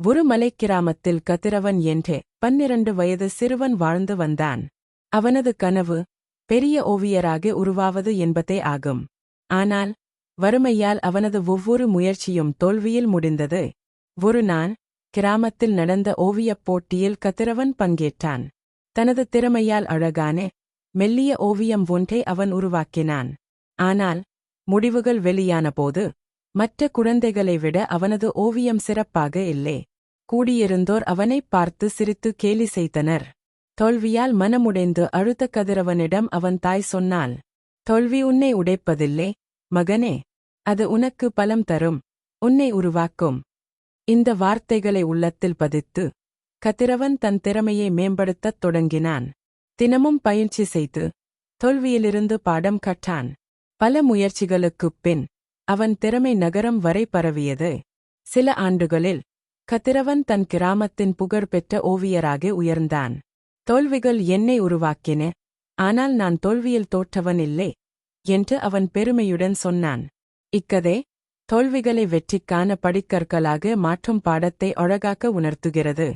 ஒரு மலைக் கிராமத்தில் கதிரவன் என்றே பன்னிரண்டு வயது சிறுவன் வாழ்ந்து வந்தான். அவனது கனவு பெரிய ஓவியராக உருவாவது என்பதே ஆகும். ஆனால் வறுமையால் அவனது ஒவ்வொரு முயற்சியும் தோல்வியில் முடிந்தது. ஒரு நாள் கிராமத்தில் நடந்த ஓவியப் போட்டியில் கதிரவன் பங்கேற்றான். தனது திறமையால் அழகான மெல்லிய ஓவியம் ஒன்றை அவன் உருவாக்கினான். ஆனால் முடிவுகள் வெளியானபோது மற்ற குழந்தைகளை விட அவனது ஓவியம் சிறப்பாக இல்லை. கூடியிருந்தோர் அவனைப் பார்த்து சிரித்து கேலி செய்தனர். தோல்வியால் மனமுடைந்து அழுத்த கதிரவனிடம் அவன் தாய் சொன்னாள் தோல்வி உன்னை உடைப்பதில்லை மகனே அது உனக்கு பலம் தரும் உன்னை உருவாக்கும் இந்த வார்த்தைகளை உள்ளத்தில் பதித்து கதிரவன் தன் திறமையை மேம்படுத்தத் தொடங்கினான். தினமும் பயிற்சி செய்து தோல்வியிலிருந்து பாடம் கற்றான். பல முயற்சிகளுக்குப் பின் அவன் திறமை நகரம் வரை பரவியது. சில ஆண்டுகளில் கதிரவன் தன் கிராமத்தின் புகழ்பெற்ற ஓவியராக உயர்ந்தான். தோல்விகள் என்னை உருவாக்கின ஆனால் நான் தோல்வியில் தோற்றவன் இல்லை என்று அவன் பெருமையுடன் சொன்னான். இக்கதை தோல்விகளை வெற்றிக்கான படிக்கற்களாக மாற்றும் பாடத்தை அழகாக்க உணர்த்துகிறது.